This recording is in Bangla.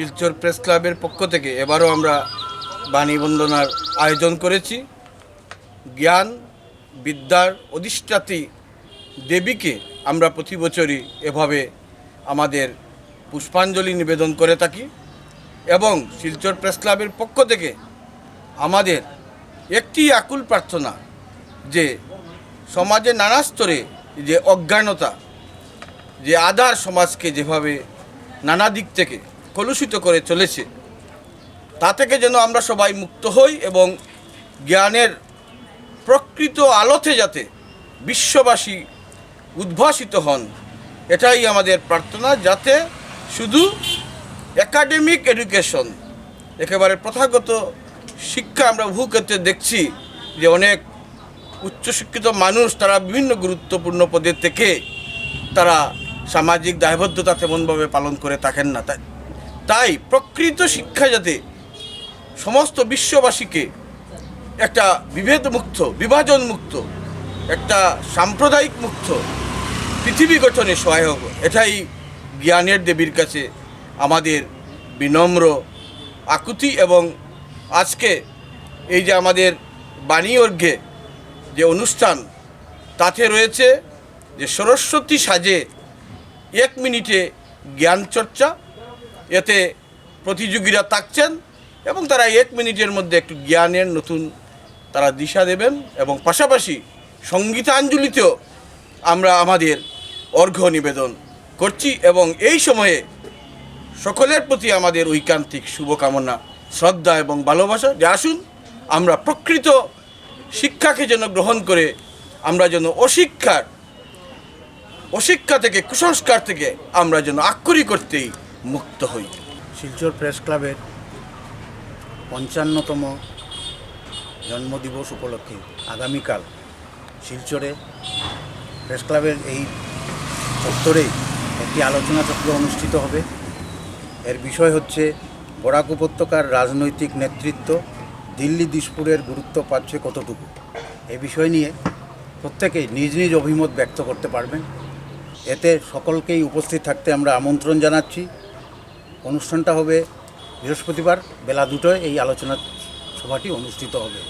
শিলচর প্রেস ক্লাবের পক্ষ থেকে এবারও আমরা বাণী বন্দনার আয়োজন করেছি। জ্ঞান, বিদ্যার অধিষ্ঠাত্রী দেবীকে আমরা প্রতি বছরই এভাবে আমাদের পুষ্পাঞ্জলি নিবেদন করে থাকি এবং শিলচর প্রেস ক্লাবের পক্ষ থেকে আমাদের একটি আকুল প্রার্থনা যে সমাজে নানা স্তরে যে অজ্ঞানতা, যে আধার সমাজকে যেভাবে নানা দিক থেকে কলুষিত করে চলেছে। তা থেকে যেন আমরা সবাই মুক্ত হই এবং জ্ঞানের প্রকৃত আলোতে যাতে বিশ্ববাসী উদ্ভাসিত হন, এটাই আমাদের প্রার্থনা, যাতে শুধু একাডেমিক এডুকেশন একেবারে প্রথাগত শিক্ষা আমরা বহু ক্ষেত্রে দেখছি যে অনেক উচ্চশিক্ষিত মানুষ তারা বিভিন্ন গুরুত্বপূর্ণ পদের থেকে তারা সামাজিক দায়বদ্ধতা তেমনভাবে পালন করে থাকেন না। তাই তাই প্রকৃত শিক্ষা যাতে সমস্ত বিশ্ববাসীকে একটা বিভেদ মুক্ত বিভাজন মুক্ত একটা সাম্প্রদায়িক মুক্ত পৃথিবী গঠনে সহায়ক এটাই জ্ঞানের দেবীর কাছে আমাদের বিনম্র আকুতি এবং আজকে এই যে আমাদের বাণী অর্ঘ্যে যে অনুষ্ঠান, তাতে রয়েছে যে সরস্বতী সাজে এক মিনিটে জ্ঞান চর্চা এতে প্রতিযোগীরা থাকছেন এবং তারা এক মিনিটের মধ্যে একটু জ্ঞানের নতুন তারা দিশা দেবেন এবং পাশাপাশি সঙ্গীতাঞ্জলিতেও আমরা আমাদের অর্ঘ্য নিবেদন করছি এবং এই সময়ে সকলের প্রতি আমাদের ঐকান্তিক শুভকামনা, শ্রদ্ধা এবং ভালোবাসা। যে আসুন, আমরা প্রকৃত শিক্ষাকে যেন গ্রহণ করে আমরা যেন অশিক্ষার, অশিক্ষা থেকে কুসংস্কার থেকে আমরা যেন আক্ষরি করতেই মুক্ত হই। শিলচর প্রেস ক্লাবের পঞ্চান্নতম জন্মদিবস উপলক্ষে আগামীকাল শিলচরে প্রেস ক্লাবের এই চত্বরে একটি আলোচনা চক্র অনুষ্ঠিত হবে। এর বিষয় হচ্ছে বরাক উপত্যকার রাজনৈতিক নেতৃত্ব দিল্লি দিসপুরের গুরুত্ব পাচ্ছে কতটুকু। এ বিষয় নিয়ে প্রত্যেকেই নিজ নিজ অভিমত ব্যক্ত করতে পারবেন। এতে সকলকেই উপস্থিত থাকতে আমরা আমন্ত্রণ জানাচ্ছি। অনুষ্ঠানটা হবে বৃহস্পতিবার বেলা দুটোয়। এই আলোচনা সভাটি অনুষ্ঠিত হবে।